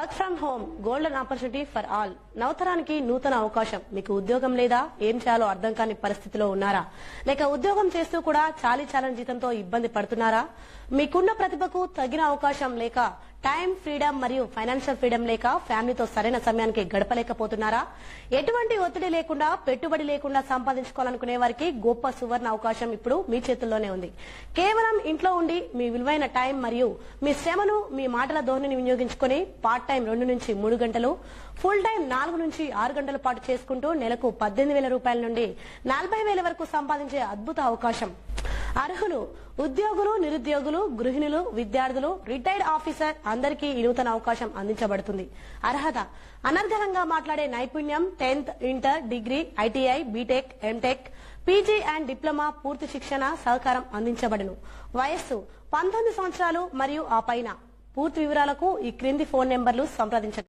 Work from home golden opportunity for all. నవతరానికి నూతన అవకాశం. మీకు ఉద్యోగం లేదా ఏం చేయాలో అర్థం కాని పరిస్థితిలో ఉన్నారా? లేక ఉద్యోగం చేస్తూ కూడా చాలీ చాలని జీతంతో ఇబ్బంది పడుతున్నారా? మీకున్న ప్రతిభకు తగిన అవకాశం లేక టైం ఫ్రీడమ్ మరియు ఫైనాన్షియల్ ఫ్రీడమ్ లేక ఫ్యామిలీతో సరైన సమయానికి గడపలేకపోతున్నారా? ఎటువంటి ఒత్తిడి లేకుండా పెట్టుబడి లేకుండా సంపాదించుకోవాలనుకునే వారికి గొప్ప సువర్ణ అవకాశం ఇప్పుడు మీ చేతుల్లోనే ఉంది. కేవలం ఇంట్లో ఉండి మీ విలువైన టైం మరియు మీ శ్రమను మీ మాటల ధోరణిని వినియోగించుకొని పార్ట్ టైం రెండు నుంచి మూడు గంటలు ఫుల్ టైం నాలుగు నుంచి ఆరు గంటల పాటు చేసుకుంటూ నెలకు పద్దెనిమిది వేల రూపాయల నుండి నలభై వేల వరకు సంపాదించే అద్భుత అవకాశం. అర్హులు ఉద్యోగులు నిరుద్యోగులు గృహిణులు విద్యార్థులు రిటైర్డ్ ఆఫీసర్ అందరికీ ఈ నూతన అవకాశం అందించబడుతుంది. అర్హత అనర్గళంగా మాట్లాడే నైపుణ్యం tenth inter degree ITI BTech MTech PG and diploma పూర్తి శిక్షణ సహకారం అందించబడును. వయస్సు పంతొమ్మిది సంవత్సరాలు మరియు ఆ పైన. పూర్తి వివరాలకు ఈ క్రింది ఫోన్ నెంబర్లు సంప్రదించండి.